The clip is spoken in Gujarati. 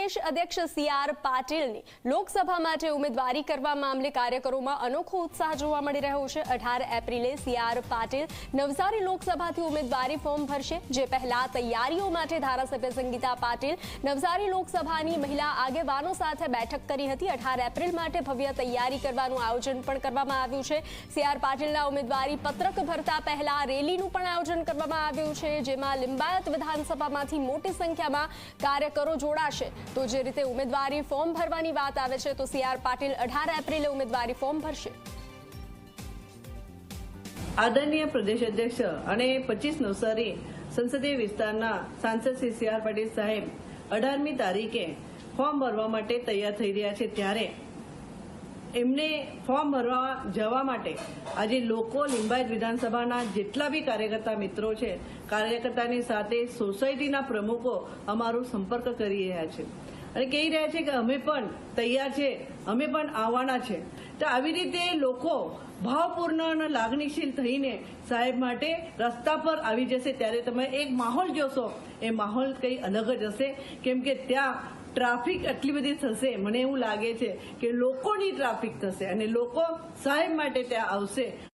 પ્રદેશ અધ્યક્ષ સી આર પાટીલની લોકસભા માટે ઉમેદવારી કરવા મામલે કાર્યકરોમાં અનોખો ઉત્સાહ જોવા મળી રહ્યો છે. અઢાર એપ્રિલે સી આર પાટીલ નવસારી લોકસભાથી ઉમેદવારી ફોર્મ ભરશે. જે પહેલા તૈયારીઓ માટે ધારાસભ્ય સંગીતા પાટીલ નવસારી લોકસભાની મહિલા આગેવાનો સાથે બેઠક કરી હતી. અઢાર એપ્રિલ માટે ભવ્ય તૈયારી કરવાનું આયોજન પણ કરવામાં આવ્યું છે. સી આર પાટીલના ઉમેદવારી પત્રક ભરતા પહેલા રેલીનું પણ આયોજન કરવામાં આવ્યું છે, જેમાં લિંબાયત વિધાનસભામાંથી મોટી સંખ્યામાં કાર્યકરો જોડાશે. તો જે રીતે ઉમેદવારી ફોર્મ ભરવાની વાત આવે છે, તો સી આર પાટીલ અઢાર એપ્રિલે ઉમેદવારી ફોર્મ ભરશે. આદરણીય પ્રદેશ અધ્યક્ષ અને પચીસ નવસારી સંસદીય વિસ્તારના સાંસદ શ્રી સી આર પાટીલ સાહેબ અઢારમી તારીખે ફોર્મ ભરવા માટે તૈયાર થઈ રહ્યા છે ત્યારે એમને ફોર્મ ભરવા જવા માટે આજે લોકો લિંબાયત વિધાનસભાના જેટલા બી કાર્યકર્તા મિત્રો છે, કાર્યકર્તાની સાથે સોસાયટીના પ્રમુખો અમારો સંપર્ક કરી રહ્યા છે. અને કહી રહ્યા છે કે અમે પણ તૈયાર છે, અમે પણ આવવાના છે. તો આવી રીતે લોકો ભાવપૂર્ણ અને લાગણીશીલ થઈને સાહેબ માટે રસ્તા પર આવી જશે. ત્યારે તમે એક માહોલ જોશો. એ માહોલ કંઈ અલગ જ હશે. કેમ કે ત્યાં ટ્રાફિક આટલી બધી થશે. મને એવું લાગે છે કે લોકોની ટ્રાફિક થશે અને લોકો સાહેબ માટે ત્યાં આવશે.